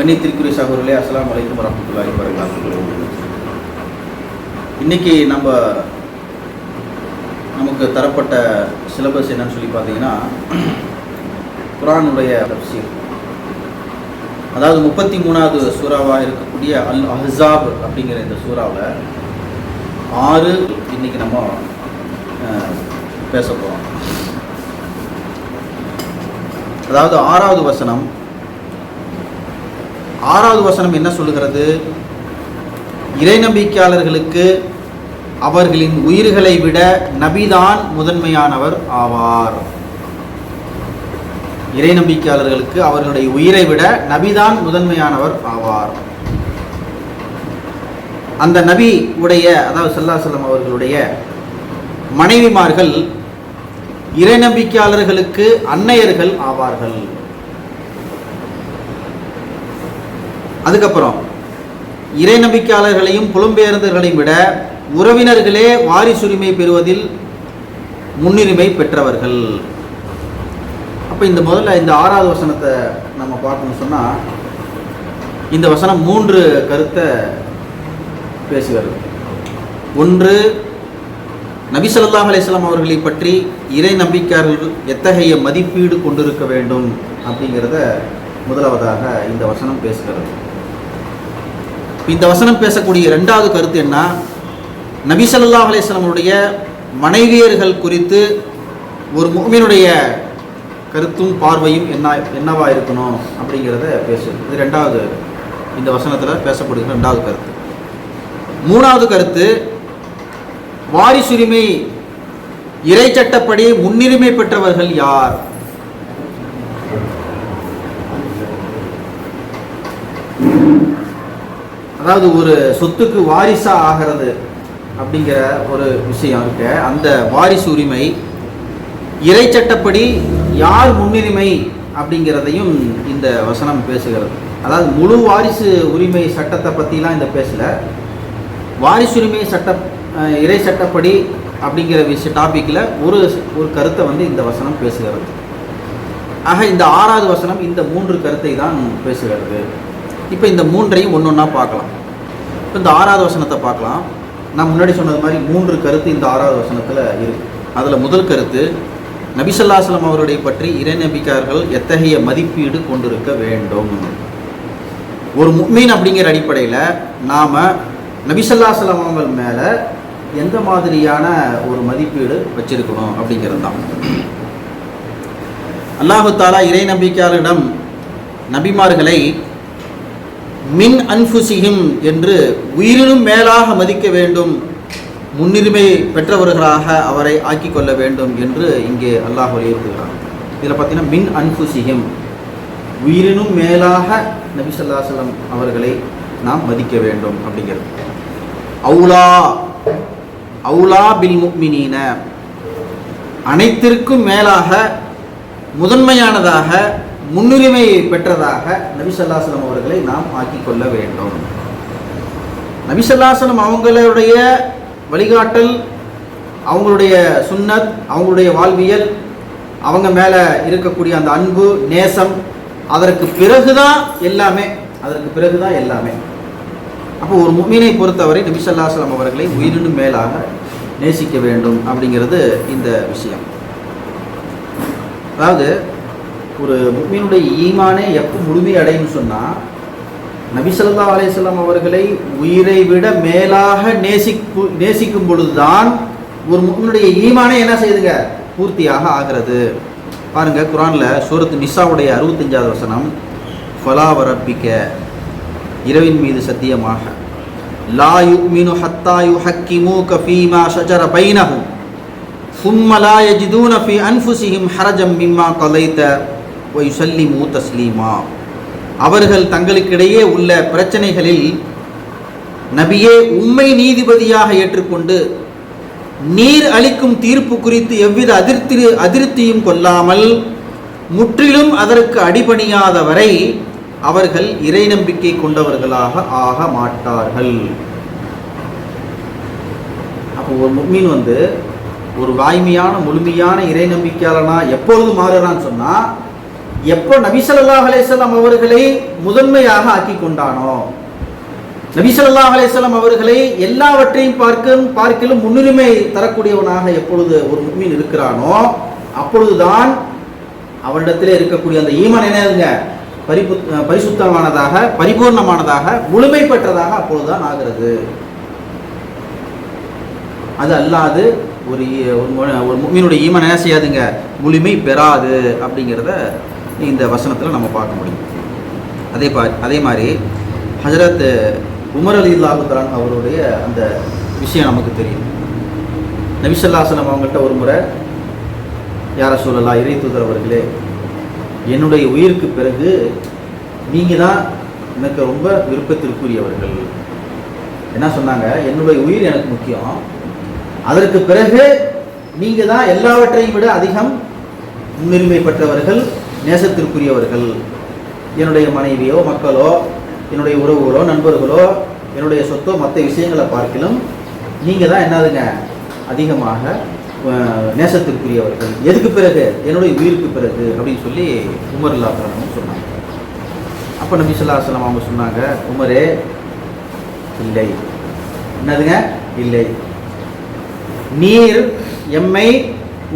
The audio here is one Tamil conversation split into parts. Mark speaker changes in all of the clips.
Speaker 1: கண்ணியத்திற்குரிய சகோதரர்களே அஸ்லாம் அலைக்கும் வரமத்துல்லாஹி வரகாத்து இன்னைக்கு நம்ம நமக்கு தரப்பட்ட சிலபஸ் என்னன்னு சொல்லி பார்த்தீங்கன்னா குரானுடைய தப்சீர். அதாவது முப்பத்தி மூணாவது சூறாவாக இருக்கக்கூடிய அல் அஹ்ஸாப் அப்படிங்கிற இந்த சூறாவில் ஆறு இன்னைக்கு நம்ம பேச போகிறோம் அதாவது ஆறாவது வசனம் ஆறாவது வசனம் என்ன சொல்லுகிறது? இறை நம்பிக்கையாளர்களுக்கு அவர்களின் உயிர்களை விட நபிதான் முதன்மையானவர் ஆவார். இறை நம்பிக்கையாளர்களுக்கு அவர்களுடைய உயிரை விட நபிதான் முதன்மையானவர் ஆவார். அந்த நபி உடைய அதாவது சல்லா செல்லம் அவர்களுடைய மனைவிமார்கள் இறை நம்பிக்கையாளர்களுக்கு அன்னையர்கள் ஆவார்கள். அதுக்கப்புறம் இறை நம்பிக்கையாளர்களையும் புலம்பெயர்ந்தவர்களையும் விட உறவினர்களே வாரிசுரிமை பெறுவதில் முன்னுரிமை பெற்றவர்கள். அப்போ இந்த முதல்ல இந்த ஆறாவது வசனத்தை நம்ம பார்க்கணும் சொன்னால் இந்த வசனம் மூன்று கருத்தை பேசுகிறது ஒன்று நபி அலிஸ்லாம் அவர்களை பற்றி இறை நம்பிக்கையாளர்கள் எத்தகைய மதிப்பீடு கொண்டிருக்க வேண்டும் அப்படிங்கிறத முதலாவதாக இந்த வசனம் பேசுகிறது. இந்த வசனம் பேசக்கூடிய ரெண்டாவது கருத்து என்ன? நபி ஸல்லல்லாஹு அலைஹி மனைவியர்கள் குறித்து ஒரு முகமினுடைய கருத்தும் பார்வையும் என்ன என்னவா இருக்கணும் அப்படிங்கிறத பேசுது. இது ரெண்டாவது இந்த வசனத்தில் பேசப்படுகிற ரெண்டாவது கருத்து. மூணாவது கருத்து வாரிசுரிமை இறைச்சட்டப்படி முன்னுரிமை பெற்றவர்கள் யார்? அதாவது ஒரு சொத்துக்கு வாரிசா ஆகிறது அப்படிங்கிற ஒரு விஷயம் இருக்கு. அந்த வாரிசு உரிமை இறைச்சட்டப்படி யார் முன்னுரிமை அப்படிங்கிறதையும் இந்த வசனம் பேசுகிறது. அதாவது முழு வாரிசு உரிமை சட்டத்தை பற்றிலாம் இந்த பேசலை. வாரிசுரிமை சட்ட இறை சட்டப்படி அப்படிங்கிற விஷய டாப்பிக்கில் ஒரு ஒரு கருத்தை வந்து இந்த வசனம் பேசுகிறது. ஆக இந்த ஆறாவது வசனம் இந்த மூன்று கருத்தை தான் பேசுகிறது. இப்போ இந்த மூன்றையும் ஒன்று ஒன்றா பார்க்கலாம். இப்போ இந்த ஆறாவது வசனத்தை பார்க்கலாம். நான் முன்னாடி சொன்னது மாதிரி மூன்று கருத்து இந்த ஆறாவது வசனத்தில் இருக்கு. அதில் முதல் கருத்து நபிசல்லாஸ்லம் அவருடைய பற்றி இறைநபிக்கார்கள் எத்தகைய மதிப்பீடு கொண்டிருக்க வேண்டும்? ஒரு முக்மீன் அப்படிங்கிற அடிப்படையில் நாம் நபிசல்லாஸ்லம் அவங்க மேலே எந்த மாதிரியான ஒரு மதிப்பீடு வச்சிருக்கணும் அப்படிங்கிறது தான். அல்லாஹு தாலா இறை நம்பிக்கையாளரிடம் நபிமார்களை மின் அன்புசிகிம் என்று உயிரினும் மேலாக மதிக்க வேண்டும். முன்னுரிமை பெற்றவர்களாக அவரை ஆக்கிக் கொள்ள வேண்டும் என்று இங்கே அல்லாஹ் வலியுறுத்துகிறார் இதில் பார்த்தீங்கன்னா மின் அன்ஃபுசிஹிம் உயிரினும் மேலாக நபி ஸல்லல்லாஹு அவர்களை நாம் மதிக்க வேண்டும் அப்படிங்கிறது. அவுலா அவுலா பில் முக்மினீன அனைத்திற்கும் மேலாக முதன்மையானதாக முன்னுரிமை பெற்றதாக நபிசல்லாசனம் அவர்களை நாம் ஆக்கிக்கொள்ள வேண்டும். நபிசல்லாசனம் அவங்களுடைய வழிகாட்டல் அவங்களுடைய சுன்னத் அவங்களுடைய வாழ்வியல் அவங்க மேலே இருக்கக்கூடிய அந்த அன்பு நேசம் அதற்கு பிறகுதான் எல்லாமே அதற்கு பிறகுதான் எல்லாமே. அப்போ ஒரு முமீனை பொறுத்தவரை நபிசல்லாசலம் அவர்களை உயிரினும் மேலாக நேசிக்க வேண்டும் அப்படிங்கிறது இந்த விஷயம். அதாவது ஒரு முக்மீனுடைய ஈமானே எப்போ முழுமை அடையும் சொன்னால் நபிசல்லா அலையம் அவர்களை உயிரை விட மேலாக நேசிக்கு நேசிக்கும் பொழுதுதான் ஒரு முக்மீனுடைய ஈமானே என்ன செய்யுதுங்க? பூர்த்தியாக ஆகிறது. பாருங்கள் குரானில் சூரத் நிசாவுடைய அறுபத்தஞ்சாவது வசனம் ஃபலாவரப்பிக்க இரவின் மீது சத்தியமாக. லா யுக்மினு ஹத்தா யு ஹக்கிமு கஃபீமா ஷஜர பைனஹும் சும்மலா யஜிதூன ஃபி அன்ஃபுசிஹிம் ஹரஜம் மிம்மா கலைத்த ஒயுசல்லிமு தஸ்லீமா அவர்கள் தங்களுக்கிடையே உள்ள பிரச்சனைகளில் நபியே உண்மை நீதிபதியாக ஏற்றுக்கொண்டு நீர் அளிக்கும் தீர்ப்பு குறித்து எவ்வித அதிருப்தி அதிருப்தியும் கொள்ளாமல் முற்றிலும் அதற்கு அடிபணியாத வரை அவர்கள் இறை நம்பிக்கை கொண்டவர்களாக ஆக மாட்டார்கள். அப்போ ஒரு மீன் வந்து ஒரு வாய்மையான முழுமையான இறை நம்பிக்கையாளனா எப்பொழுது மாறுறான்னு சொன்னா எப்போ நபிசல்லா அலேசல்லாம் அவர்களை முதன்மையாக ஆக்கி கொண்டானோ நபிசல்லா அலேசல்லாம் அவர்களை எல்லாவற்றையும் பார்க்கும் பார்க்கிலும் முன்னுரிமை தரக்கூடியவனாக எப்பொழுது ஒரு முக்மீன் இருக்கிறானோ அப்பொழுதுதான் அவரிடத்திலே இருக்கக்கூடிய அந்த ஈமன் என்னதுங்க பரிபு பரிசுத்தமானதாக பரிபூர்ணமானதாக முழுமை பெற்றதாக அப்பொழுதுதான் ஆகிறது. அது அல்லாது ஒரு ஒரு மு- ஒரு முக்மீனுடைய என்ன செய்யாதுங்க? முழுமை பெறாது அப்படிங்கிறத இந்த வசனத்தில் நம்ம பார்க்க முடியும். அதே பா அதே மாதிரி ஹஜரத் உமர் அலி அல்லாஹுத்தலான் அவருடைய அந்த விஷயம் நமக்கு தெரியும். நபிசல்லாசனம் அவங்கள்ட்ட ஒரு முறை யார சொல்லலாம் இறை தூதர் அவர்களே என்னுடைய உயிருக்கு பிறகு நீங்கள் தான் எனக்கு ரொம்ப விருப்பத்திற்குரியவர்கள். என்ன சொன்னாங்க? என்னுடைய உயிர் எனக்கு முக்கியம். அதற்கு பிறகு நீங்கள் தான் எல்லாவற்றையும் விட அதிகம் முன்னுரிமை பெற்றவர்கள். நேசத்திற்குரியவர்கள் என்னுடைய மனைவியோ மக்களோ என்னுடைய உறவுகளோ நண்பர்களோ என்னுடைய சொத்தோ மற்ற விஷயங்களை பார்க்கலும் நீங்கள் தான் என்னதுங்க? அதிகமாக நேசத்திற்குரியவர்கள். எதுக்கு பிறகு? என்னுடைய உயிருக்கு பிறகு அப்படின்னு சொல்லி உமர் இல்லாத்தவங்க சொன்னாங்க. அப்போ நபி சொல்லாசலம் அவங்க சொன்னாங்க உமரே இல்லை. என்னதுங்க? இல்லை. நீர் எம்மை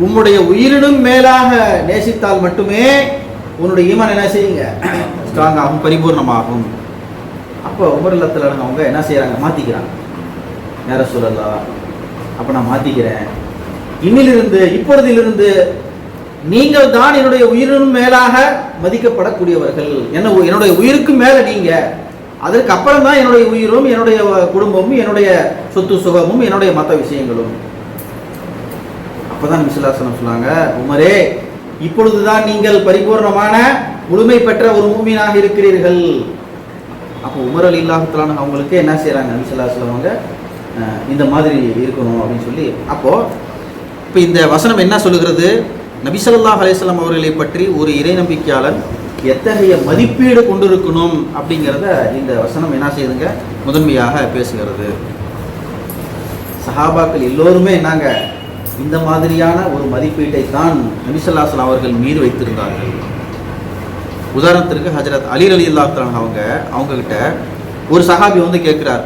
Speaker 1: உம்முடைய உயிரினும் மேலாக நேசித்தால் மட்டுமே உன்னுடைய ஈமான் என்ன செய்யுங்க? ஸ்ட்ராங் ஆகும் பரிபூர்ணமாகும் அப்போ உமர்லத்தில் அவங்க என்ன செய்கிறாங்க மாற்றிக்கிறாங்க நேர சொல்லலாம் அப்போ நான் மாற்றிக்கிறேன் இன்னிலிருந்து இப்பொழுதிலிருந்து நீங்கள் தான் என்னுடைய உயிரினும் மேலாக மதிக்கப்படக்கூடியவர்கள். என்ன என்னுடைய உயிருக்கு மேலே நீங்கள் அதற்கு அப்புறம் தான் என்னுடைய உயிரும் என்னுடைய குடும்பமும் என்னுடைய சொத்து சுகமும் என்னுடைய மற்ற விஷயங்களும். அப்பதான் விசுலாசனம் சொன்னாங்க உமரே இப்பொழுதுதான் நீங்கள் பரிபூர்ணமான முழுமை பெற்ற ஒரு மூமீனாக இருக்கிறீர்கள். அப்போ உமர் அலி இல்லாஹத்தலான அவங்களுக்கு என்ன செய்கிறாங்க நபிசுல்லாஸ்லம் அவங்க இந்த மாதிரி இருக்கணும் அப்படின்னு சொல்லி அப்போ இப்போ இந்த வசனம் என்ன சொல்லுகிறது? நபி ஹலேசலம் அவர்களை பற்றி ஒரு இறை நம்பிக்கையாளன் எத்தகைய மதிப்பீடு கொண்டிருக்கணும் அப்படிங்கிறத இந்த வசனம் என்ன செய்யுதுங்க? முதன்மையாக பேசுகிறது. சஹாபாக்கள் எல்லோருமே என்னங்க? இந்த மாதிரியான ஒரு மதிப்பீட்டை தான் நபிசல்லாசன் அவர்கள் மீது வைத்திருந்தார்கள். உதாரணத்திற்கு ஹஜரத் அலி அலி இல்லாத்தான் அவங்க அவங்க கிட்ட ஒரு சஹாபி வந்து கேட்கிறார்.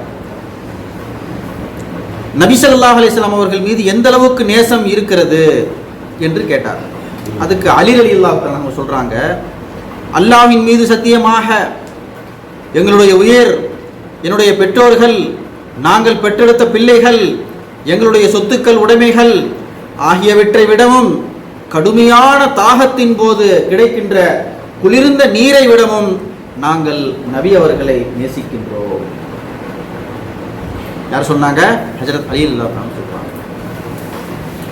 Speaker 1: நபி அலிஸ்லாம் அவர்கள் மீது எந்த அளவுக்கு நேசம் இருக்கிறது என்று கேட்டார். அதுக்கு அலி அலி அல்லாஹ் அவங்க சொல்கிறாங்க அல்லாஹ்வின் மீது சத்தியமாக எங்களுடைய உயிர் என்னுடைய பெற்றோர்கள் நாங்கள் பெற்றெடுத்த பிள்ளைகள் எங்களுடைய சொத்துக்கள் உடைமைகள் ஆகியவற்றை விடவும் கடுமையான தாகத்தின் போது கிடைக்கின்ற குளிர்ந்த நீரை விடவும் நாங்கள் நபி அவர்களை நேசிக்கின்றோம். யார் சொன்னாங்க? ஹஜரத் அலி அல்லா சொல்றாங்க.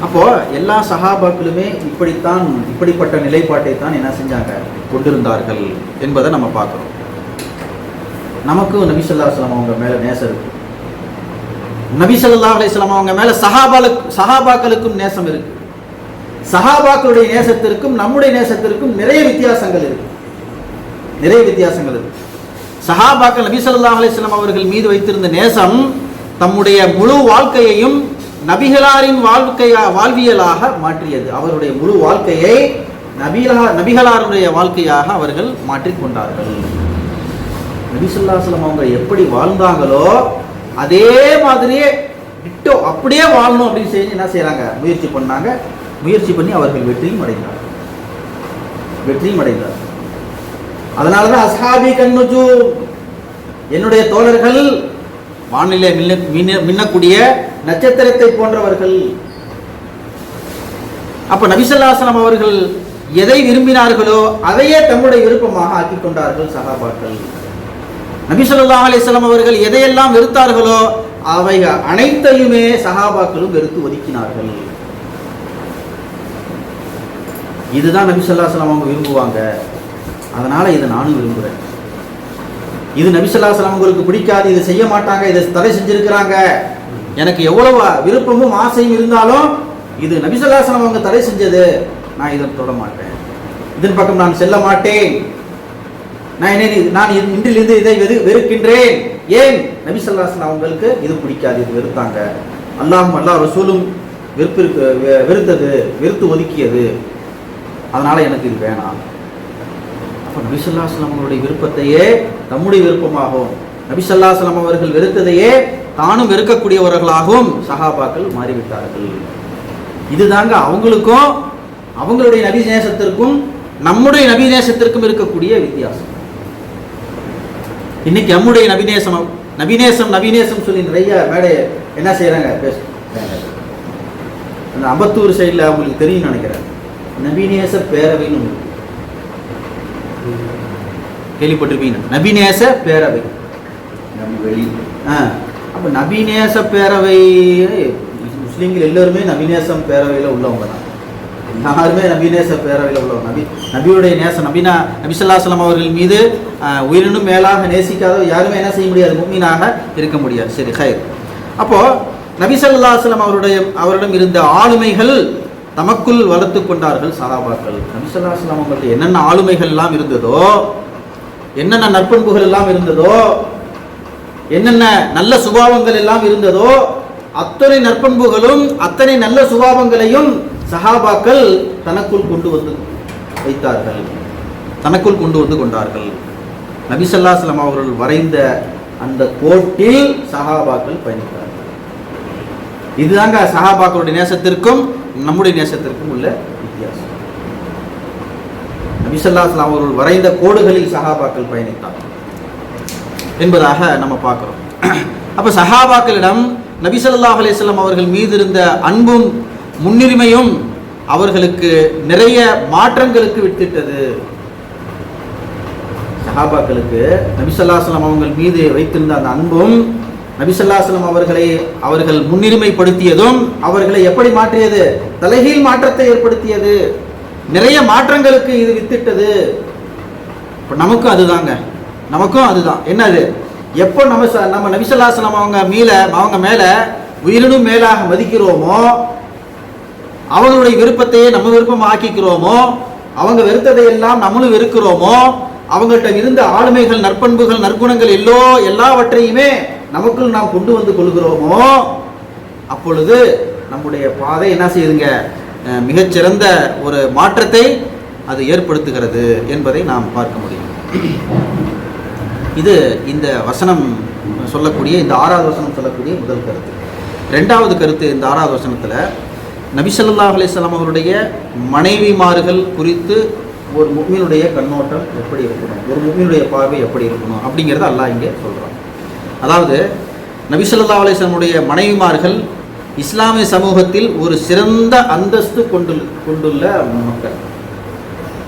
Speaker 1: அப்போ எல்லா சஹாபாக்களுமே இப்படித்தான் இப்படிப்பட்ட நிலைப்பாட்டை தான் என்ன செஞ்சாங்க? கொண்டிருந்தார்கள் என்பதை நம்ம பார்க்குறோம். நமக்கும் நபி ஸல்லல்லாஹு அலைஹி அவங்க மேலே நேசம் இருக்கு. நபி அலிஸ்லாம் அவங்க மேல சஹாபாலுக்கு சஹாபாக்களுக்கும் நேசம் இருக்கு. சஹாபாக்களுடைய நேசத்திற்கும் நம்முடைய நேசத்திற்கும் நிறைய வித்தியாசங்கள் இருக்கு. நிறைய வித்தியாசங்கள் இருக்கு. சஹாபாக்கள் நபிசல்லா அலிஸ்லாம் அவர்கள் மீது வைத்திருந்த நேசம் தம்முடைய முழு வாழ்க்கையையும் நபிகளாரின் வாழ்க்கையா வாழ்வியலாக மாற்றியது. அவருடைய முழு வாழ்க்கையை நபிகளா நபிகளாருடைய வாழ்க்கையாக அவர்கள் மாற்றிக்கொண்டார்கள். நபி அவங்க எப்படி வாழ்ந்தாங்களோ அதே மாதிரியே டிட்டோ அப்படியே வாழணும் அப்படின்னு செஞ்சு என்ன செய்கிறாங்க முயற்சி பண்ணாங்க. முயற்சி பண்ணி அவர்கள் வெற்றியும் அடைந்தார் வெற்றியும் அடைந்தார் அதனால தான் அஸ்ஹாபி கண்ணுஜு என்னுடைய தோழர்கள் வானிலை மின்ன மின்ன- மின்னக்கூடிய நட்சத்திரத்தை போன்றவர்கள் அப்ப நபிசல்லாசனம் அவர்கள் எதை விரும்பினார்களோ அதையே தம்முடைய விருப்பமாக ஆக்கிக் கொண்டார்கள் சகாபாக்கள். நபி அலிஸ்லாம் அவர்கள் எதையெல்லாம் வெறுத்தார்களோ அவை அனைத்தையுமே சஹாபாக்களும் வெறுத்து ஒதுக்கினார்கள். இதுதான் நபிசல்லா சலாம் அவங்க விரும்புவாங்க. அதனால இதை நானும் விரும்புகிறேன் இது நபிசல்லா சலாம் உங்களுக்கு பிடிக்காது இதை செய்ய மாட்டாங்க இதை தடை செஞ்சிருக்கிறாங்க. எனக்கு எவ்வளவு விருப்பமும் ஆசையும் இருந்தாலும் இது நபிசல்லா சலாம் அவங்க தடை செஞ்சது நான் இதை தொட மாட்டேன். இதன் பக்கம் நான் செல்ல மாட்டேன். நான் என்ன நான் இன்றிலிருந்து இதை வெறு வெறுக்கின்றேன். ஏன்? நபி ஸல்லல்லாஹு அவங்களுக்கு இது பிடிக்காது இது வெறுத்தாங்க. அல்லாஹ் அல்லாஹ் ரசூலும் வெறுப்பிருக்கு வெ- வெறுத்தது வெறுத்து ஒதுக்கியது. அதனால எனக்கு இது வேணாம். அப்போ நபிசல்லாஸ்லாம் அவங்களுடைய விருப்பத்தையே தம்முடைய விருப்பமாகவும் நபிசல்லாஸ்லாம் அவர்கள் வெறுத்ததையே தானும் வெறுக்கக்கூடியவர்களாகவும் சஹாபாக்கள் மாறிவிட்டார்கள். இதுதாங்க அவங்களுக்கும் அவங்களுடைய நபி நேசத்திற்கும் நம்முடைய நபி நேசத்திற்கும் இருக்கக்கூடிய வித்தியாசம். இன்னைக்கு நம்முடைய நபிநேசம் நபிநேசம் நபிநேசம் சொல்லி நிறைய மேடை என்ன செய்றாங்க? பேச. அந்த அம்பத்தூர் சைடில் அவங்களுக்கு தெரியும் நினைக்கிறேன். நபிநேச பேரவைன்னு இருக்கு. கேள்விப்பட்டிருப்பீங்க நபிநேச பேரவை. ஆ. அப்போ நபிநேச பேரவை முஸ்லீம்கள் எல்லாருமே நபிநேசம் பேரவையில் உள்ளவங்க தான். யாருமே நபிநேச பேரவையில் உள்ளவர் நபி. நபியுடைய நேசம் நபினா நபிசல்லாஸ்லாம் அவர்கள் மீது உயிரினும் மேலாக நேசிக்காத யாருமே என்ன செய்ய முடியாது மும்மீனாக இருக்க முடியாது. சரி ஹைர். அப்போ நபிசல்லாஸ்லாம் அவருடைய அவரிடம் இருந்த ஆளுமைகள் தமக்குள் வளர்த்து கொண்டார்கள் சஹாபாக்கள். நபிசல்லாஸ்லாம் அவங்கள்ட்ட என்னென்ன ஆளுமைகள் எல்லாம் இருந்ததோ என்னென்ன நற்பண்புகள் எல்லாம் இருந்ததோ என்னென்ன நல்ல சுபாவங்கள் எல்லாம் இருந்ததோ அத்தனை நற்பண்புகளும் அத்தனை நல்ல சுபாவங்களையும் சஹாபாக்கள் தனக்குள் கொண்டு வந்து வைத்தார்கள். தனக்குள் கொண்டு வந்து கொண்டார்கள். நபிசல்லாஸ்லாம் அவர்கள் வரைந்த அந்த கோட்டில் சஹாபாக்கள் பயணித்தார்கள். இதுதாங்க சஹாபாக்களுடைய நேசத்திற்கும் நம்முடைய நேசத்திற்கும் உள்ள வித்தியாசம். நபிசல்லாஸ்லாம் அவர்கள் வரைந்த கோடுகளில் சஹாபாக்கள் பயணித்தார்கள் என்பதாக நம்ம பார்க்குறோம். அப்போ சஹாபாக்களிடம் நபிசல்லா அலிஸ்லாம் அவர்கள் மீது இருந்த அன்பும் முன்னுரிமையும் அவர்களுக்கு நிறைய மாற்றங்களுக்கு வித்திட்டது. சஹாபாக்களுக்கு நபி அவங்கள் மீது வைத்திருந்த அந்த அன்பும் நபி அவர்களை அவர்கள் முன்னுரிமைப்படுத்தியதும் அவர்களை எப்படி மாற்றியது? தலைகீழ் மாற்றத்தை ஏற்படுத்தியது. நிறைய மாற்றங்களுக்கு இது வித்திட்டது. இப்போ நமக்கும் அதுதாங்க. நமக்கும் அதுதான். என்னது? எப்போ நம்ம நம்ம நபிசல்லாஸ்லாம் அவங்க மீல அவங்க மேலே உயிரினும் மேலாக மதிக்கிறோமோ அவங்களுடைய விருப்பத்தையே நம்ம விருப்பம் ஆக்கிக்கிறோமோ அவங்க வெறுத்ததை எல்லாம் நம்மளும் வெறுக்கிறோமோ அவங்கள்ட்ட இருந்த ஆளுமைகள் நற்பண்புகள் நற்குணங்கள் எல்லோ எல்லாவற்றையுமே நமக்குள் நாம் கொண்டு வந்து கொள்கிறோமோ அப்பொழுது நம்முடைய பாதை என்ன செய்யுதுங்க? மிகச்சிறந்த ஒரு மாற்றத்தை அது ஏற்படுத்துகிறது என்பதை நாம் பார்க்க முடியும். இது இந்த வசனம் சொல்லக்கூடிய இந்த ஆறாவது வசனம் சொல்லக்கூடிய முதல் கருத்து. ரெண்டாவது கருத்து இந்த ஆறாவது வசனத்தில் நபிசல்லா அலிஸ்லாம் அவருடைய மனைவிமார்கள் குறித்து ஒரு முக்மீனுடைய கண்ணோட்டம் எப்படி இருக்கணும்? ஒரு முக்மீனுடைய பார்வை எப்படி இருக்கணும்? அப்படிங்கிறத அல்லாஹ் இங்கே சொல்கிறான் அதாவது நபிசல்லா அலிஸ்லாமுடைய மனைவிமார்கள் இஸ்லாமிய சமூகத்தில் ஒரு சிறந்த அந்தஸ்து கொண்டு கொண்டுள்ள மக்கள்.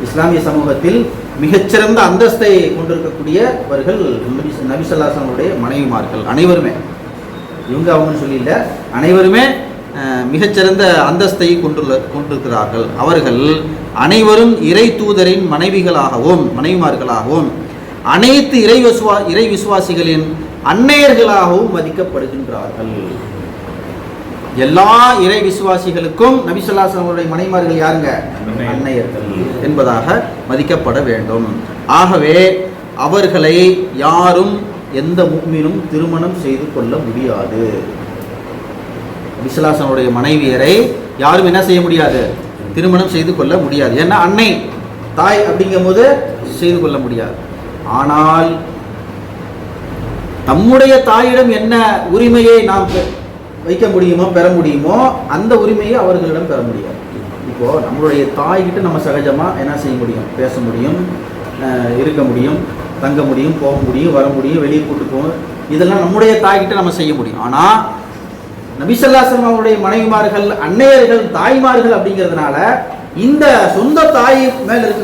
Speaker 1: இஸ்லாமிய சமூகத்தில் மிகச்சிறந்த அந்தஸ்தை கொண்டிருக்கக்கூடியவர்கள் நபி நபிசல்லாசனுடைய மனைவிமார்கள் அனைவருமே. இவங்க அவங்கன்னு சொல்லி இல்லை அனைவருமே மிகச்சிறந்த அந்தஸ்தை கொண்டுள்ள கொண்டிருக்கிறார்கள். அவர்கள் அனைவரும் இறை தூதரின் மனைவிகளாகவும் மனைவிமார்களாகவும் அனைத்து இறை விசுவா இறை விசுவாசிகளின் அன்னையர்களாகவும் மதிக்கப்படுகின்றார்கள். எல்லா இறை விசுவாசிகளுக்கும் நபிசல்லாசனுடைய மனைமார்கள் யாருங்க?
Speaker 2: அன்னையர்.
Speaker 1: அன்னையர்கள் என்பதாக மதிக்கப்பட வேண்டும். ஆகவே அவர்களை யாரும் எந்த முக்மீனும் திருமணம் செய்து கொள்ள முடியாது. நபிசல்லாசனுடைய மனைவியரை யாரும் என்ன செய்ய முடியாது? திருமணம் செய்து கொள்ள முடியாது. ஏன்னா அன்னை தாய் அப்படிங்கும்போது செய்து கொள்ள முடியாது. ஆனால் தம்முடைய தாயிடம் என்ன உரிமையை நாம் வைக்க முடியுமோ பெற முடியுமோ அந்த உரிமையை அவர்களிடம் பெற முடியாது. இப்போ நம்மளுடைய தாய்கிட்ட நம்ம சகஜமா என்ன செய்ய முடியும்? பேச முடியும் இருக்க முடியும் தங்க முடியும் போக முடியும் வர முடியும் வெளியே கூட்டு போகும் இதெல்லாம் நம்முடைய தாய்கிட்ட நம்ம செய்ய முடியும். ஆனால் நபிசல்லாசம் அவருடைய மனைவிமார்கள் அன்னையர்கள் தாய்மார்கள் அப்படிங்கிறதுனால இந்த சொந்த தாய் மேல இருக்க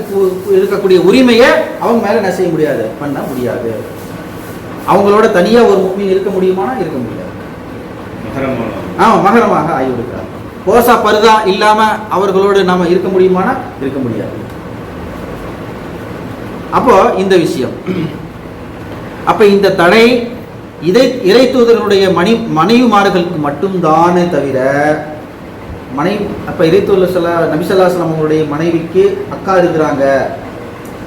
Speaker 1: இருக்கக்கூடிய உரிமையை அவங்க மேல என்ன செய்ய முடியாது பண்ண முடியாது. அவங்களோட தனியா ஒரு முக்மீன் இருக்க முடியுமானா இருக்க முடியாது. ஆமா மகரமாக ஆகிவிடுக்கிறார் கோசா பருதா இல்லாம அவர்களோடு நாம இருக்க முடியுமானா இருக்க முடியாது. அப்போ இந்த விஷயம். அப்ப இந்த தடை இதை இறை தூதர்களுடைய மணி மனைவிமார்களுக்கு மட்டும்தானே தவிர மனைவி அப்போ இறை சலா நபிசல்லாஸ்லாம் அவங்களுடைய மனைவிக்கு அக்கா இருக்கிறாங்க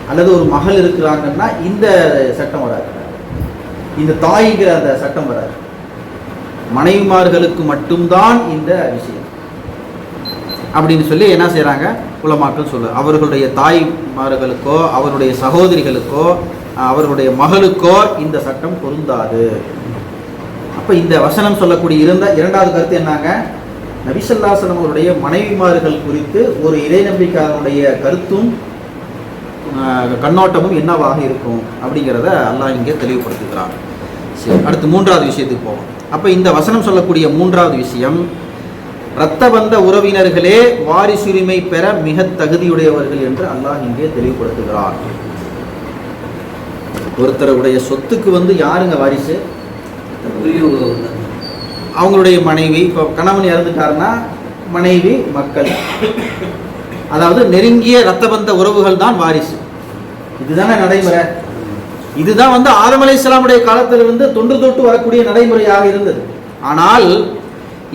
Speaker 1: அல்லது ஒரு மகள் இருக்கிறாங்கன்னா இந்த சட்டம் வராது. இந்த தாய்ங்கிற அந்த சட்டம் வராது. மனைவிமார்களுக்கு மட்டும்தான் இந்த விஷயம். அப்படின்னு சொல்லி என்ன செய்கிறாங்க குலமாக்கள் சொல்லு அவர்களுடைய தாய்மார்களுக்கோ அவருடைய சகோதரிகளுக்கோ அவர்களுடைய மகளுக்கோ இந்த சட்டம் பொருந்தாது. அப்போ இந்த வசனம் சொல்லக்கூடிய இருந்த இரண்டாவது கருத்து என்னங்க? நபிசல்லாசனம் அவருடைய மனைவிமார்கள் குறித்து ஒரு இறை நம்பிக்கையாளருடைய கருத்தும் கண்ணோட்டமும் என்னவாக இருக்கும் அப்படிங்கிறத அல்லாஹ் இங்கே தெளிவுபடுத்துகிறார் சரி அடுத்து மூன்றாவது விஷயத்துக்கு போவோம். அப்போ இந்த வசனம் சொல்லக்கூடிய மூன்றாவது விஷயம் இரத்த பந்த உறவினர்களே வாரிசுரிமை பெற மிக தகுதியுடையவர்கள் என்று அல்லாஹ் இங்கே தெளிவுபடுத்துகிறார் ஒருத்தருடைய சொத்துக்கு வந்து யாருங்க வாரிசு? அவங்களுடைய மனைவி. இப்போ கணவன் இறந்துட்டாருன்னா மனைவி மக்கள். அதாவது நெருங்கிய ரத்தபந்த உறவுகள் தான் வாரிசு. இதுதானே நடைமுறை. இதுதான் வந்து ஆதம் காலத்தில் காலத்திலிருந்து தொன்று தொட்டு வரக்கூடிய நடைமுறையாக இருந்தது. ஆனால்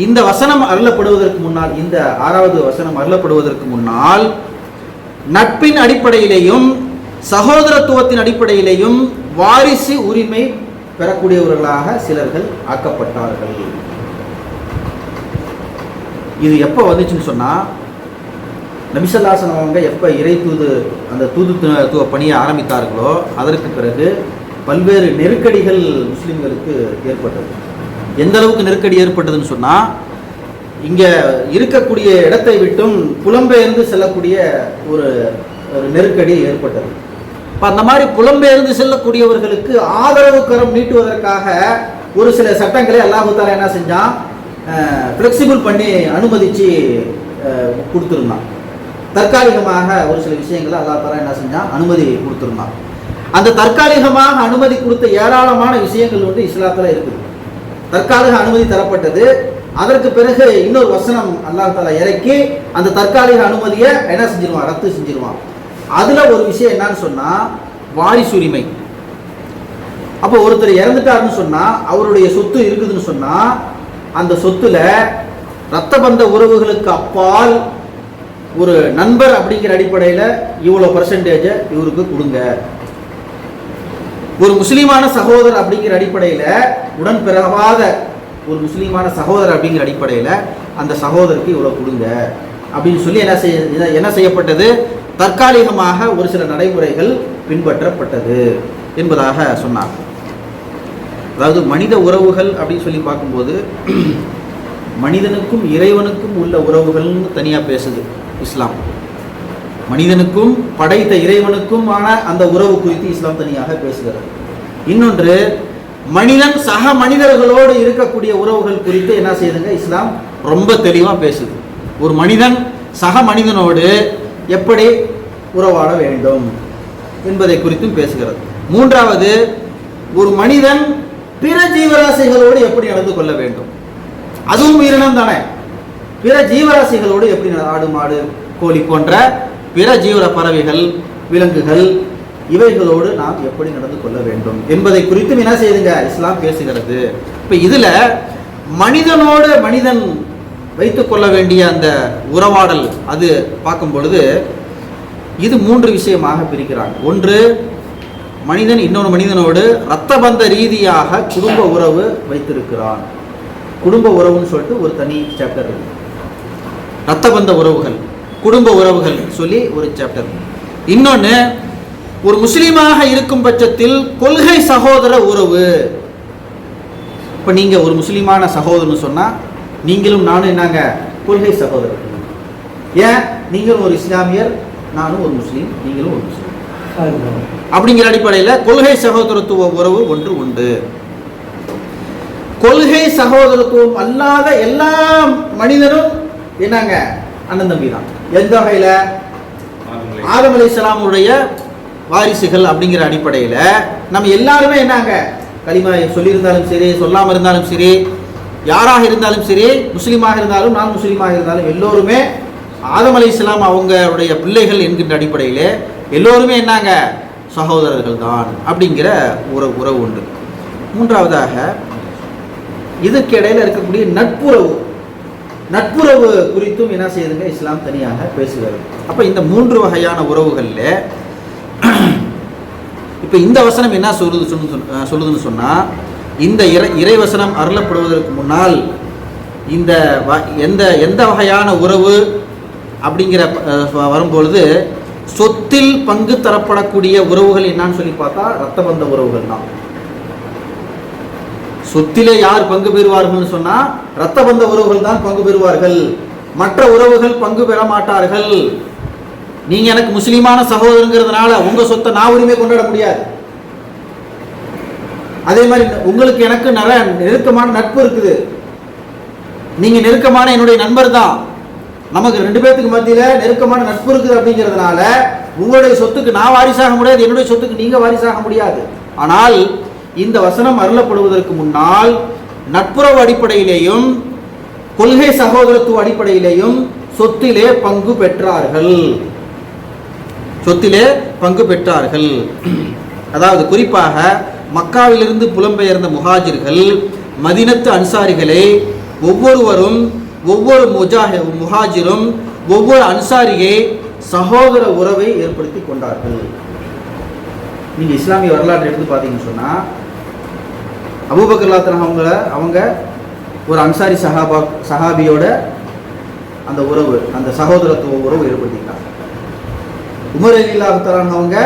Speaker 1: இந்த வசனம் அருளப்படுவதற்கு முன்னால் இந்த ஆறாவது வசனம் அருளப்படுவதற்கு முன்னால் நட்பின் அடிப்படையிலேயும் சகோதரத்துவத்தின் அடிப்படையிலேயும் வாரிசு உரிமை பெறக்கூடியவர்களாக சிலர்கள் ஆக்கப்பட்டார்கள். இது எப்போ வந்துச்சுன்னு சொன்னால் நபிசல்லாசன் அவங்க எப்போ இறை தூது அந்த தூது துவ பணியை ஆரம்பித்தார்களோ அதற்கு பிறகு பல்வேறு நெருக்கடிகள் முஸ்லிம்களுக்கு ஏற்பட்டது. எந்த அளவுக்கு நெருக்கடி ஏற்பட்டதுன்னு சொன்னால் இங்கே இருக்கக்கூடிய இடத்தை விட்டும் புலம்பெயர்ந்து செல்லக்கூடிய ஒரு நெருக்கடி ஏற்பட்டது. இப்போ அந்த மாதிரி புலம்பெயர்ந்து செல்லக்கூடியவர்களுக்கு ஆதரவு கரம் நீட்டுவதற்காக ஒரு சில சட்டங்களை அல்லாஹு என்ன செஞ்சான்? ஃப்ளெக்சிபிள் பண்ணி அனுமதிச்சு கொடுத்துருந்தான். தற்காலிகமாக ஒரு சில விஷயங்களை அல்லா தாலா என்ன செஞ்சான்? அனுமதி கொடுத்துருந்தான். அந்த தற்காலிகமாக அனுமதி கொடுத்த ஏராளமான விஷயங்கள் வந்து இஸ்லாத்தில் இருக்குது. தற்காலிக அனுமதி தரப்பட்டது. அதற்கு பிறகு இன்னொரு வசனம் அல்லாஹ் இறக்கி அந்த தற்காலிக அனுமதியை என்ன செஞ்சிருவான்? ரத்து செஞ்சிருவான். அதில் ஒரு விஷயம் என்னன்னு சொன்னால் வாரிசுரிமை அப்போ ஒருத்தர் இறந்துட்டாருன்னு சொன்னால் அவருடைய சொத்து இருக்குதுன்னு சொன்னால் அந்த சொத்துல ரத்த பந்த உறவுகளுக்கு அப்பால் ஒரு நண்பர் அப்படிங்கிற அடிப்படையில் இவ்வளோ பர்சன்டேஜை இவருக்கு கொடுங்க. ஒரு முஸ்லீமான சகோதரர் அப்படிங்கிற அடிப்படையில் உடன் பிறவாத ஒரு முஸ்லீமான சகோதரர் அப்படிங்கிற அடிப்படையில் அந்த சகோதரருக்கு இவ்வளோ கொடுங்க. அப்படின்னு சொல்லி என்ன செய்ய என்ன செய்யப்பட்டது? தற்காலிகமாக ஒரு சில நடைமுறைகள் பின்பற்றப்பட்டது என்பதாக சொன்னார். அதாவது மனித உறவுகள் அப்படின்னு சொல்லி பார்க்கும்போது மனிதனுக்கும் இறைவனுக்கும் உள்ள உறவுகள்னு தனியாக பேசுது இஸ்லாம். மனிதனுக்கும் படைத்த இறைவனுக்குமான அந்த உறவு குறித்து இஸ்லாம் தனியாக பேசுகிறது. இன்னொன்று மனிதன் சக மனிதர்களோடு இருக்கக்கூடிய உறவுகள் குறித்து என்ன செய்யுதுங்க? இஸ்லாம் ரொம்ப தெளிவாக பேசுது. ஒரு மனிதன் சக மனிதனோடு எப்படி உறவாட வேண்டும் என்பதை குறித்தும் பேசுகிறது. மூன்றாவது ஒரு மனிதன் பிற ஜீவராசிகளோடு எப்படி நடந்து கொள்ள வேண்டும்? அதுவும் உயிரினம் தானே. பிற ஜீவராசிகளோடு எப்படி ஆடு மாடு கோழி போன்ற பிற ஜீவர பறவைகள் விலங்குகள் இவைகளோடு நாம் எப்படி நடந்து கொள்ள வேண்டும் என்பதை குறித்தும் என்ன செய்யுதுங்க இஸ்லாம் பேசுகிறது. இப்போ இதில் மனிதனோடு மனிதன் வைத்து கொள்ள வேண்டிய அந்த உறவாடல் அது பார்க்கும் பொழுது இது மூன்று விஷயமாக பிரிக்கிறாங்க. ஒன்று மனிதன் இன்னொரு மனிதனோடு இரத்தபந்த ரீதியாக குடும்ப உறவு வைத்திருக்கிறான். குடும்ப உறவுன்னு சொல்லிட்டு ஒரு தனி சாப்டர் இருக்கு. ரத்த பந்த உறவுகள் குடும்ப உறவுகள் சொல்லி ஒரு சாப்டர் இன்னொன்று ஒரு முஸ்லீமாக இருக்கும் பட்சத்தில் கொள்கை சகோதர உறவு. இப்போ நீங்கள் ஒரு முஸ்லீமான சகோதரன் சொன்னால் நீங்களும் நானும் என்னங்க? கொள்கை சகோதரர். ஏன்? நீங்களும் ஒரு இஸ்லாமியர் நானும் ஒரு முஸ்லீம் நீங்களும் ஒரு முஸ்லீம். அப்படிங்கிற அடிப்படையில் கொள்கை சகோதரத்துவ உறவு ஒன்று உண்டு. கொள்கை சகோதரத்துவம் அல்லாத எல்லா மனிதனும் என்னங்க? அண்ணன் தம்பி தான். எந்த வகையில்? ஆதம் அலைஹிஸ்ஸலாமுடைய வாரிசுகள் அப்படிங்கிற அடிப்படையில் நம்ம எல்லாருமே என்னங்க? களிமா சொல்லியிருந்தாலும் சரி சொல்லாமல் இருந்தாலும் சரி யாராக இருந்தாலும் சரி முஸ்லீமாக இருந்தாலும் நான் முஸ்லீமாக இருந்தாலும் எல்லோருமே ஆதம் அலைஹிஸ்ஸலாம் அவங்களுடைய பிள்ளைகள் என்கின்ற அடிப்படையில் எல்லோருமே என்னங்க? சகோதரர்கள் தான் அப்படிங்கிற உறவு உறவு உண்டு. மூன்றாவதாக இதற்கு இடையில் இருக்கக்கூடிய நட்புறவு. நட்புறவு குறித்தும் என்ன செய்யுதுங்க? இஸ்லாம் தனியாக பேசுகிறது. அப்போ இந்த மூன்று வகையான உறவுகளில் இப்போ இந்த வசனம் என்ன சொல்லுது சொல்லுதுன்னு சொன்னால் இந்த இறை இறைவசனம் அருளப்படுவதற்கு முன்னால் இந்த வ- எந்த எந்த வகையான உறவு அப்படிங்கிற வரும்பொழுது சொத்தில் பங்கு தரப்படக்கூடிய உறவுகள் என்னன்னு சொல்லி பார்த்தா ரத்த பந்த உறவுகள் தான். சொத்திலே யார் பங்கு பெறுவார்கள்னு சொன்னா ரத்த பந்த உறவுகள் தான் பங்கு பெறுவார்கள். மற்ற உறவுகள் பங்கு பெற மாட்டார்கள். நீங்க எனக்கு முஸ்லீமான சகோதரங்கிறதுனால உங்க சொத்தை நான் உரிமை கொண்டாட முடியாது. அதே மாதிரி உங்களுக்கு எனக்கு நல்ல நெருக்கமான நட்பு இருக்குது. நீங்க நெருக்கமான என்னுடைய நண்பர் தான். நமக்கு ரெண்டு பேர்த்துக்கு மத்தியில நெருக்கமான நட்பு இருக்குது அப்படிங்கிறதுனால உங்களுடைய சொத்துக்கு நான் வாரிசாக முடியாது என்னுடைய சொத்துக்கு நீங்க வாரிசாக முடியாது. ஆனால் இந்த வசனம் அருளப்படுவதற்கு முன்னால் நட்புறவு அடிப்படையிலேயும் கொள்கை சகோதரத்துவ அடிப்படையிலேயும் சொத்திலே பங்கு பெற்றார்கள். சொத்திலே பங்கு பெற்றார்கள். அதாவது குறிப்பாக மக்காவிலிருந்து புலம்பெயர்ந்த முஹாஜிர்கள் மதினத்து அன்சாரிகளை ஒவ்வொருவரும் ஒவ்வொரு முஜாஹி முஹாஜிரும் ஒவ்வொரு அன்சாரியை சகோதர உறவை ஏற்படுத்தி கொண்டார்கள். நீங்க இஸ்லாமிய வரலாற்றை எடுத்து பார்த்தீங்கன்னு சொன்னா அபுபக்கர்லாத்தன் அவங்கள அவங்க ஒரு அன்சாரி சஹாபா சஹாபியோட அந்த உறவு அந்த சகோதரத்துவ உறவு ஏற்படுத்திக்கிட்டாங்க. உமர் அலிலாஹான் அவங்க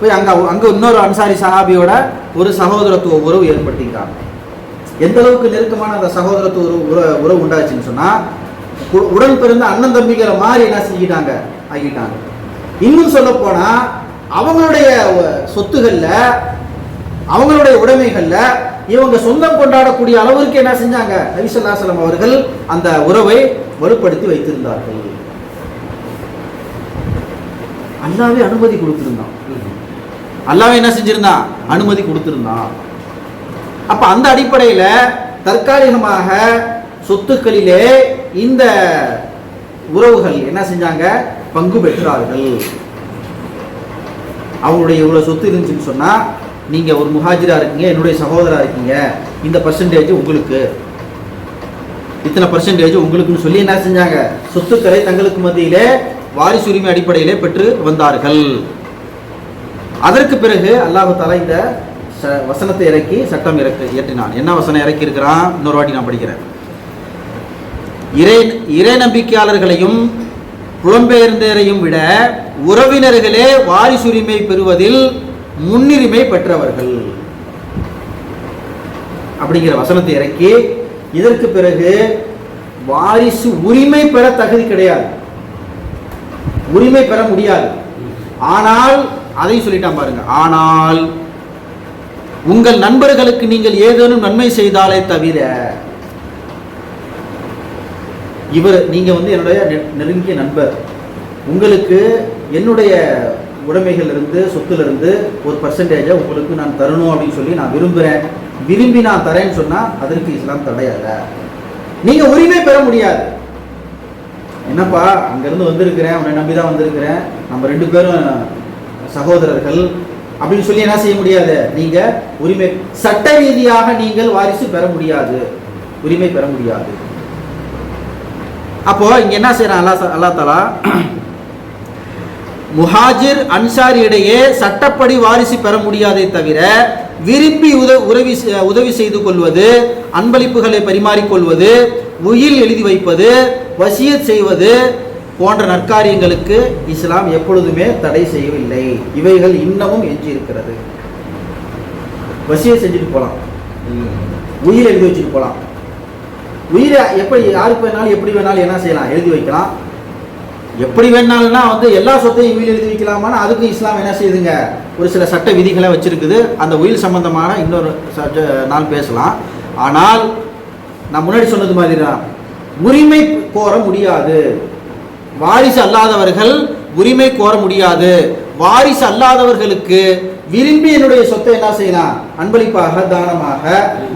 Speaker 1: போய் அங்க அங்க இன்னொரு அன்சாரி சஹாபியோட ஒரு சகோதரத்துவ உறவு ஏற்படுத்திக்கிறாங்க எந்த அளவுக்கு நெருக்கமான அந்த சகோதரத்துவ உறவு உறவு உண்டாச்சுன்னு சொன்னா உடன் பிறந்த அண்ணன் தம்பிங்கிற மாதிரி என்ன செஞ்சிட்டாங்க ஆகிட்டாங்க இன்னும் சொல்ல போனா அவங்களுடைய ஒ- சொத்துகள்ல அவங்களுடைய உடைமைகள்ல இவங்க சொந்தம் கொண்டாடக்கூடிய அளவிற்கு என்ன செஞ்சாங்க? நபிசல்லாசலம் அவர்கள் அந்த உறவை வலுப்படுத்தி வைத்திருந்தார்கள். அல்லாவே அனுமதி கொடுத்திருந்தான். அல்லாவே என்ன செஞ்சிருந்தான் அனுமதி கொடுத்திருந்தான். அப்ப அந்த அடிப்படையில தற்காலிகமாக சொத்துக்களிலே இந்த உறவுகள் என்ன செஞ்சாங்க? பங்கு பெற்றார்கள். அவங்களுடைய இவ்வளவு சொத்து இருந்துச்சுன்னு சொன்னா நீங்க ஒரு முஹாஜிரா இருக்கீங்க என்னுடைய சகோதரா இருக்கீங்க இந்த பர்சன்டேஜ் உங்களுக்கு. இத்தனை பர்சன்டேஜ் உங்களுக்குன்னு சொல்லி என்ன செஞ்சாங்க? சொத்துக்களை தங்களுக்கு மத்தியிலே வாரிசு உரிமை அடிப்படையிலே பெற்று வந்தார்கள். அதற்கு பிறகு அல்லாஹு தலா இந்த ச- வசனத்தை இறக்கி சட்டம் இறக்கி இயற்றினான். என்ன வசனம் இறக்கி இருக்கிறான்? இன்னொரு வாட்டி நான் படிக்கிறேன். இறை இறை நம்பிக்கையாளர்களையும் புலம்பெயர்ந்தரையும் விட உறவினர்களே வாரிசுரிமை பெறுவதில் முன்னுரிமை பெற்றவர்கள். அப்படிங்கிற வசனத்தை இறக்கி இதற்கு பிறகு வாரிசு உரிமை பெற தகுதி கிடையாது. உரிமை பெற முடியாது. ஆனால் அதையும் சொல்லிட்டான் பாருங்க. ஆனால் உங்கள் நண்பர்களுக்கு நீங்கள் ஏதேனும் நன்மை செய்தாலே தவிர இவர் நீங்க வந்து என்னுடைய நெருங்கிய நண்பர். உங்களுக்கு என்னுடைய உடைமைகள் இருந்து சொத்துல இருந்து ஒரு பர்சன்டேஜை உங்களுக்கு நான் தரணும் அப்படின்னு சொல்லி நான் விரும்புறேன். விரும்பி நான் தரேன்னு சொன்னா அதற்கு இஸ்லாம் தடையாத நீங்க உரிமை பெற முடியாது. என்னப்பா அங்கிருந்து வந்திருக்கிறேன் உன்னை நம்பி தான் வந்திருக்கிறேன். நம்ம ரெண்டு பேரும் சகோதரர்கள் அப்படின்னு சொல்லி என்ன செய்ய முடியாது? நீங்க உரிமை சட்ட ரீதியாக நீங்கள் வாரிசு பெற முடியாது. உரிமை பெற முடியாது. அப்போ இங்க என்ன செய்யறான் அல்லா அல்லா தலா? முஹாஜிர் அன்சாரி இடையே சட்டப்படி வாரிசு பெற முடியாதே தவிர விரும்பி உத உதவி உதவி செய்து கொள்வது அன்பளிப்புகளை பரிமாறிக்கொள்வது உயில் எழுதி வைப்பது வசியத் செய்வது போன்ற நற்காரியங்களுக்கு இஸ்லாம் எப்பொழுதுமே தடை செய்யவில்லை. இவைகள் இன்னமும் எஞ்சி இருக்கிறது வசியத் செஞ்சுட்டு போகலாம் உயிரை எழுதி வச்சுட்டு போகலாம் உயிரை எப்படி யாருக்கு வேணாலும் எப்படி வேணாலும் என்ன செய்யலாம்? எழுதி வைக்கலாம். எப்படி வேணாலும்னா வந்து எல்லா சொத்தையும் உயிர் எழுதி வைக்கலாமான்னு அதுக்கு இஸ்லாம் என்ன செய்யுதுங்க? ஒரு சில சட்ட விதிகளை வச்சிருக்குது. அந்த உயிர் சம்பந்தமான இன்னொரு நாள் பேசலாம். ஆனால் நான் முன்னாடி சொன்னது மாதிரி தான் உரிமை கோர முடியாது. வாரிசு அல்லாதவர்கள் உரிமை கோர முடியாது. வாரிசு அல்லாதவர்களுக்கு விரும்பி என்னுடைய சொத்தை என்ன செய்யலாம் அன்பளிப்பாக தானமாக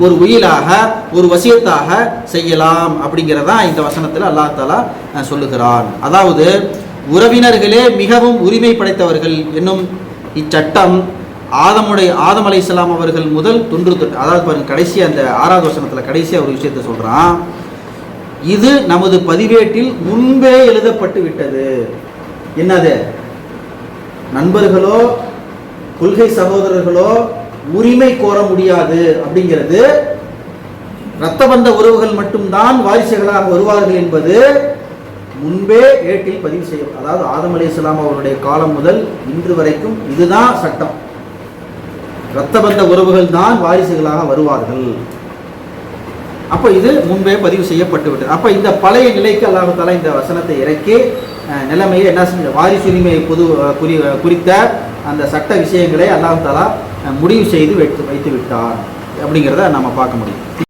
Speaker 1: ஒரு உயிலாக ஒரு வசியத்தாக செய்யலாம் அப்படிங்கிறதான் இந்த வசனத்தில் அல்லா தாலா சொல்லுகிறான். அதாவது உறவினர்களே மிகவும் உரிமை படைத்தவர்கள் என்னும் இச்சட்டம் ஆதமுடைய ஆதம் அலைஹிஸ்ஸலாம் அவர்கள் முதல் தொன்று தொட்டு அதாவது பாருங்க கடைசி அந்த ஆறாவது வசனத்தில் கடைசியாக ஒரு விஷயத்தை சொல்கிறான் இது நமது பதிவேட்டில் முன்பே எழுதப்பட்டு விட்டது. என்னது? நண்பர்களோ கொள்கை சகோதரர்களோ உரிமை கோர முடியாது அப்படிங்கிறது இரத்த பந்த உறவுகள் மட்டும்தான் வாரிசுகளாக வருவார்கள் என்பது முன்பே ஏட்டில் பதிவு செய்யும் அதாவது ஆதம் அலைஹிஸ்ஸலாம் அவருடைய காலம் முதல் இன்று வரைக்கும் இதுதான் சட்டம். இரத்தபந்த உறவுகள் தான் வாரிசுகளாக வருவார்கள். அப்போ இது முன்பே பதிவு செய்யப்பட்டு விட்டது. அப்போ இந்த பழைய நிலைக்கு அல்லாஹ் இந்த வசனத்தை இறக்கி நிலைமையை என்ன செஞ்ச வாரிசுரிமையை பொது குறி குறித்த அந்த சட்ட விஷயங்களை அல்லாஹ் முடிவு செய்து வைத்து வைத்து விட்டார். அப்படிங்கிறத நம்ம பார்க்க முடியும்.